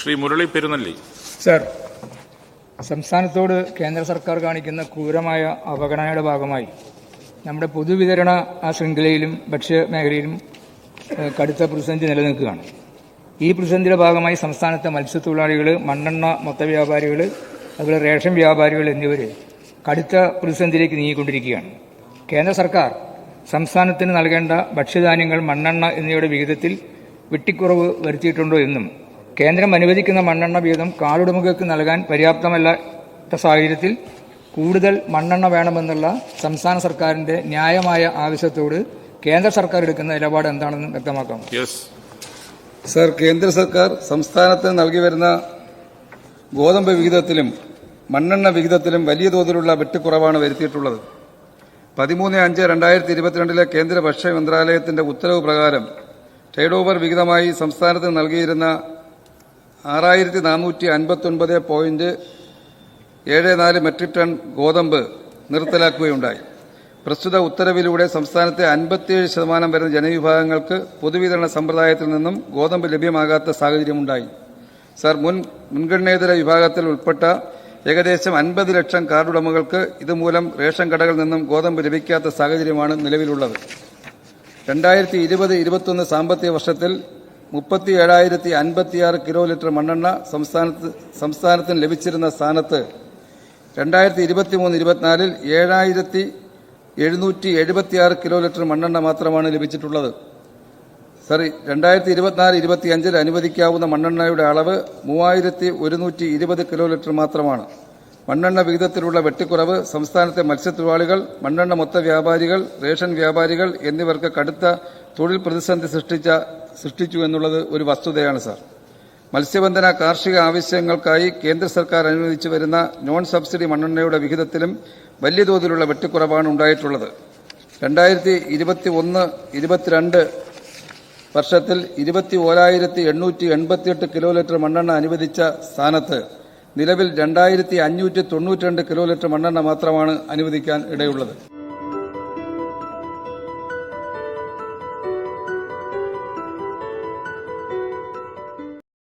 Shri Murali Perunnalli. Sir സംസ്ഥാനത്തോട് കേന്ദ്ര സർക്കാർ കാണിക്കുന്ന ക്രൂരമായ അവഗണനയുടെ ഭാഗമായി നമ്മുടെ പൊതുവിതരണ ശൃംഖലയിലും ഭക്ഷ്യ മേഖലയിലും ഏഹ്, കടുത്ത പ്രതിസന്ധി നിലനിൽക്കുകയാണ്. ഈ പ്രതിസന്ധിയുടെ ഭാഗമായി സംസ്ഥാനത്തെ മത്സ്യത്തൊഴിലാളികൾ മണ്ണെണ്ണ മൊത്ത വ്യാപാരികൾ അതുപോലെ റേഷൻ വ്യാപാരികൾ എന്നിവർ കടുത്ത പ്രതിസന്ധിയിലേക്ക് നീങ്ങിക്കൊണ്ടിരിക്കുകയാണ്. കേന്ദ്ര സർക്കാർ സംസ്ഥാനത്തിന് നൽകേണ്ട ഭക്ഷ്യധാന്യങ്ങൾ മണ്ണെണ്ണ എന്നിവയുടെ വിഹിതത്തിൽ വെട്ടിക്കുറവ് വരുത്തിയിട്ടുണ്ടോ എന്നും കേന്ദ്രം അനുവദിക്കുന്ന മണ്ണെണ്ണ വീതം കാടുടമകൾക്ക് നൽകാൻ പര്യാപ്തമല്ലാത്ത സാഹചര്യത്തിൽ കൂടുതൽ മണ്ണെണ്ണ വേണമെന്നുള്ള സംസ്ഥാന സർക്കാരിന്റെ ന്യായമായ ആവശ്യത്തോട് കേന്ദ്ര സർക്കാർ എടുക്കുന്ന നിലപാട് എന്താണെന്ന് വ്യക്തമാക്കാം. യെസ് സർ കേന്ദ്ര സർക്കാർ സംസ്ഥാനത്തിന് നൽകി വരുന്ന ഗോതമ്പ് വിഹിതത്തിലും മണ്ണെണ്ണ വിഹിതത്തിലും വലിയ തോതിലുള്ള വെട്ടിക്കുറവാണ് വരുത്തിയിട്ടുള്ളത്. പതിമൂന്ന് അഞ്ച് രണ്ടായിരത്തി ഇരുപത്തിരണ്ടിലെ കേന്ദ്ര ഭക്ഷ്യ മന്ത്രാലയത്തിന്റെ ഉത്തരവ് പ്രകാരം ട്രേഡ് ഓവർ വിഹിതമായി സംസ്ഥാനത്തിന് നൽകിയിരുന്ന ആറായിരത്തി നാനൂറ്റി അൻപത്തൊൻപത് പോയിന്റ് ഏഴ് നാല് മെട്രിക് ടൺ ഗോതമ്പ് നിർത്തലാക്കുകയുണ്ടായി. പ്രസ്തുത ഉത്തരവിലൂടെ സംസ്ഥാനത്തെ അൻപത്തിയേഴ് ശതമാനം വരുന്ന ജനവിഭാഗങ്ങൾക്ക് പൊതുവിതരണ സമ്പ്രദായത്തിൽ നിന്നും ഗോതമ്പ് ലഭ്യമാകാത്ത സാഹചര്യമുണ്ടായി. സർ മുൻ മുൻഗണനേതര വിഭാഗത്തിൽ ഉൾപ്പെട്ട ഏകദേശം അൻപത് ലക്ഷം കാർഡുടമകൾക്ക് ഇതുമൂലം റേഷൻ കടകളിൽ നിന്നും ഗോതമ്പ് ലഭിക്കാത്ത സാഹചര്യമാണ് നിലവിലുള്ളത്. രണ്ടായിരത്തി ഇരുപത് ഇരുപത്തൊന്ന് സാമ്പത്തിക വർഷത്തിൽ മുപ്പത്തി ഏഴായിരത്തി അൻപത്തിയാറ് കിലോ ലിറ്റർ മണ്ണെണ്ണ സംസ്ഥാനത്ത് സംസ്ഥാനത്തിന് ലഭിച്ചിരുന്ന സ്ഥാനത്ത് രണ്ടായിരത്തി ഇരുപത്തി മൂന്ന് ഇരുപത്തിനാലിൽ ഏഴായിരത്തി എഴുന്നൂറ്റി എഴുപത്തിയാറ് കിലോ ലിറ്റർ മണ്ണെണ്ണ മാത്രമാണ് ലഭിച്ചിട്ടുള്ളത്. സോറി രണ്ടായിരത്തി ഇരുപത്തിനാല് ഇരുപത്തിയഞ്ചിൽ അനുവദിക്കാവുന്ന മണ്ണെണ്ണയുടെ അളവ് മൂവായിരത്തി ഒരുന്നൂറ്റി ഇരുപത് കിലോ ലിറ്റർ മാത്രമാണ്. മണ്ണെണ്ണ വിഹിതത്തിലുള്ള വെട്ടിക്കുറവ് സംസ്ഥാനത്തെ മത്സ്യത്തൊഴിലാളികൾ മണ്ണെണ്ണ മൊത്ത വ്യാപാരികൾ റേഷൻ വ്യാപാരികൾ എന്നിവർക്ക് കടുത്ത തൊഴിൽ പ്രതിസന്ധി സൃഷ്ടിച്ച സൃഷ്ടിച്ചു എന്നുള്ളത് ഒരു വസ്തുതയാണ് സാർ. മത്സ്യബന്ധന കാർഷിക ആവശ്യങ്ങൾക്കായി കേന്ദ്ര സർക്കാർ അനുവദിച്ചു വരുന്ന നോൺ സബ്സിഡി മണ്ണെണ്ണയുടെ വിഹിതത്തിലും വലിയ തോതിലുള്ള വെട്ടിക്കുറവാണ് ഉണ്ടായിട്ടുള്ളത്. രണ്ടായിരത്തി ഇരുപത്തി ഒന്ന് ഇരുപത്തിരണ്ട് വർഷത്തിൽ ഇരുപത്തി ഓരായിരത്തി എണ്ണൂറ്റി എൺപത്തിയെട്ട് കിലോ ലിറ്റർ മണ്ണെണ്ണ അനുവദിച്ച സ്ഥാനത്ത് നിലവിൽ രണ്ടായിരത്തി അഞ്ഞൂറ്റി തൊണ്ണൂറ്റി രണ്ട് കിലോ ലിറ്റർ മണ്ണെണ്ണ മാത്രമാണ് അനുവദിക്കാൻ ഇടയുള്ളത്.